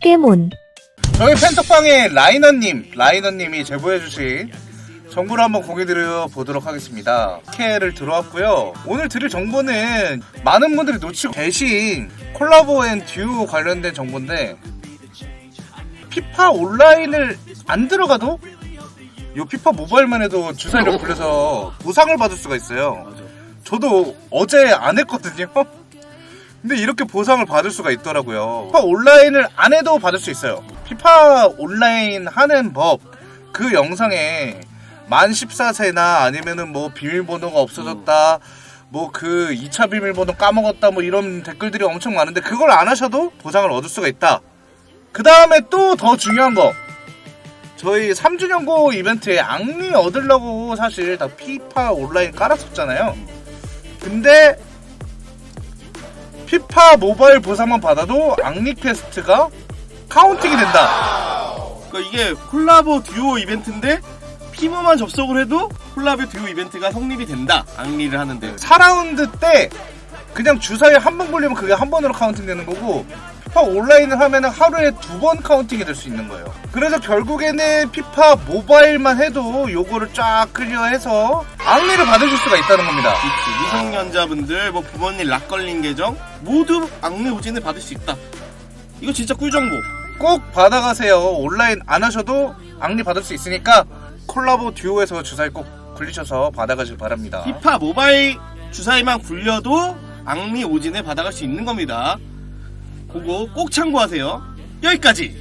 포켓몬 저희 팬톡방에 라이너님, 라이너님이 제보해주신 정보를 한번 공유드려 보도록 하겠습니다. 캐를 들어왔고요. 오늘 드릴 정보는 많은 분들이 놓치고 계신 콜라보 앤 듀오 관련된 정보인데 피파 온라인을 안 들어가도 요 피파 모바일만 해도 주사위를 굴려서 보상을 받을 수가 있어요. 저도 어제 안 했거든요. 근데 이렇게 보상을 받을 수가 있더라고요. 피파 온라인을 안 해도 받을 수 있어요. 피파 온라인 하는 법, 그 영상에 만 14세나 아니면은 뭐 비밀번호가 없어졌다, 뭐 그 2차 비밀번호 까먹었다, 뭐 이런 댓글들이 엄청 많은데 그걸 안 하셔도 보상을 얻을 수가 있다. 그 다음에 또 더 중요한 거. 저희 3주년고 이벤트에 악리 얻으려고 사실 다 피파 온라인 깔았었잖아요. 근데 피파 모바일 보상만 받아도 악리 퀘스트가 카운팅이 된다. 그러니까 이게 콜라보 듀오 이벤트인데 피모만 접속을 해도 콜라보 듀오 이벤트가 성립이 된다. 악리를 하는데. 4라운드 때 그냥 주사위 한 번 굴리면 그게 한 번으로 카운팅 되는 거고 피파 온라인을 하면 하루에 두 번 카운팅이 될 수 있는 거예요. 그래서 결국에는 피파 모바일만 해도 요거를 쫙 클리어해서 악리를 받으실 수가 있다는 겁니다. 그치. 미성년자분들, 뭐 부모님 락 걸린 계정 모두 악리 우진을 받을 수 있다. 이거 진짜 꿀정보. 꼭 받아가세요. 온라인 안 하셔도 악리 받을 수 있으니까 콜라보 듀오에서 주사위 꼭 굴리셔서 받아가길 바랍니다. 피파 모바일 주사위만 굴려도 악리 오진을 받아갈 수 있는 겁니다. 그거 꼭 참고하세요. 여기까지